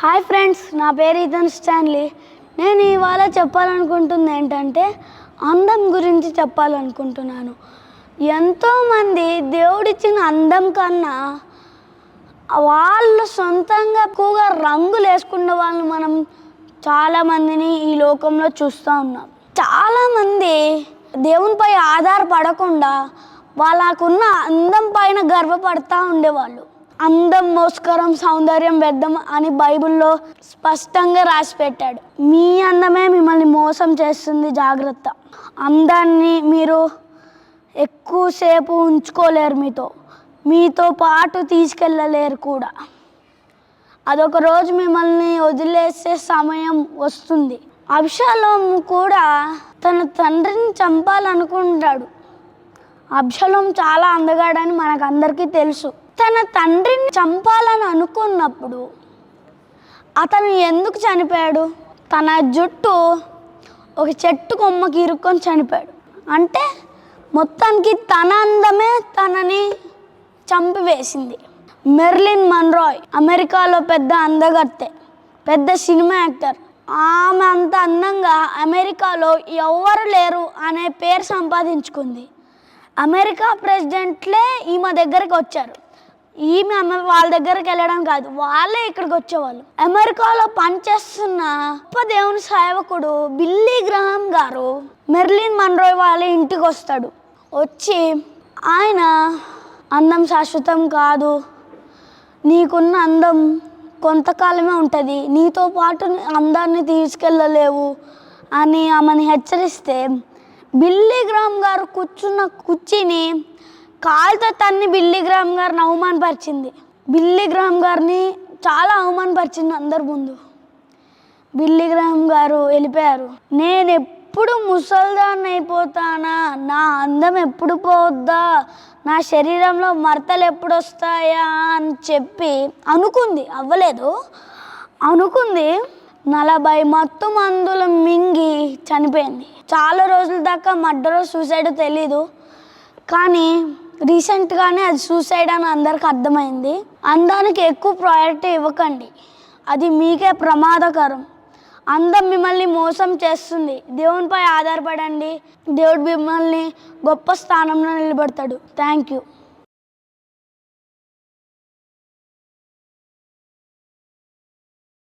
Hi friends నా పేరు ఇతన్ Stanley. నేను ఇవాళ చెప్పాలనుకుంటుంది ఏంటంటే అందం గురించి చెప్పాలనుకుంటున్నాను. ఎంతోమంది దేవుడిచ్చిన అందం కన్నా వాళ్ళు సొంతంగా ఎక్కువగా రంగులు వేసుకున్న వాళ్ళు మనం చాలామందిని ఈ లోకంలో చూస్తూ ఉన్నాం. చాలామంది దేవునిపై ఆధారపడకుండా వాళ్ళకున్న అందం పైన గర్వపడతా ఉండేవాళ్ళు. అందం మోస్కరం సౌందర్యం వ్యర్థం అని బైబిల్లో స్పష్టంగా రాసి పెట్టాడు మీ అందమే మిమ్మల్ని మోసం చేస్తుంది జాగ్రత్త. అందాన్ని మీరు ఎక్కువసేపు ఉంచుకోలేరు మీతో. మీతో పాటు తీసుకెళ్ళలేరు కూడా. అదొక రోజు మిమ్మల్ని వదిలేసే సమయం వస్తుంది. అబ్షాలోం కూడా తన తండ్రిని చంపాలనుకుంటాడు. అబ్షలోం చాలా అందగాడని మనకు అందరికీ తెలుసు. తన తండ్రిని చంపాలని అనుకున్నప్పుడు అతను ఎందుకు చనిపోయాడు? తన జుట్టు ఒక చెట్టు కొమ్మకి ఇరుక్కొని చనిపోయాడు. అంటే మొత్తానికి తన అందమే తనని చంపివేసింది. మెర్లిన్ మన్రాయ్ అమెరికాలో పెద్ద అందగత్తె పెద్ద సినిమా యాక్టర్. ఆమె అంత అందంగా అమెరికాలో ఎవరు లేరు అనే పేరు సంపాదించుకుంది. అమెరికా ప్రెసిడెంట్లే ఈమె దగ్గరికి వచ్చారు. ఈమె అమ్మ వాళ్ళ దగ్గరికి వెళ్ళడం కాదు వాళ్ళే ఇక్కడికి వచ్చేవాళ్ళు. అమెరికాలో పనిచేస్తున్న గొప్ప దేవుని సేవకుడు బిల్లీ గ్రహం గారు మెర్లిన్ మన్రోయ్ వాళ్ళ ఇంటికి వస్తాడు. వచ్చి ఆయన అందం శాశ్వతం కాదు. నీకున్న అందం కొంతకాలమే ఉంటుంది. నీతో పాటు అందాన్ని తీసుకెళ్ళలేవు అని ఆమెను హెచ్చరిస్తే బిల్లీ గ్రామ్ గారు కూర్చున్న కుర్చీని కాలుతో తన్ని బిల్లీ గ్రామ్ గారిని అవమానపరిచింది. బిల్లీ గ్రామ్ గారిని చాలా అవమానపరిచింది అందరి ముందు. బిల్లీ గ్రామ్ గారు వెళ్ళిపోయారు. నేను ఎప్పుడు ముసల్దాన్ని అయిపోతానా? నా అందం ఎప్పుడు పోద్దా? నా శరీరంలో మరతలు ఎప్పుడు వస్తాయా? అని చెప్పి అనుకుంది. అవ్వలేదు. అనుకుంది నలభై మత్తు మందులు మింగి చనిపోయింది. చాలా రోజుల దాకా మర్డర్ సూసైడ్ తెలీదు. కానీ రీసెంట్గానే అది సూసైడ్ అని అందరికి అర్థమైంది. అందానికి ఎక్కువ ప్రయారిటీ ఇవ్వకండి. అది మీకే ప్రమాదకరం. అందం మిమ్మల్ని మోసం చేస్తుంది. దేవునిపై ఆధారపడండి. దేవుడు మిమ్మల్ని గొప్ప స్థానంలో నిలబడతాడు. Thank you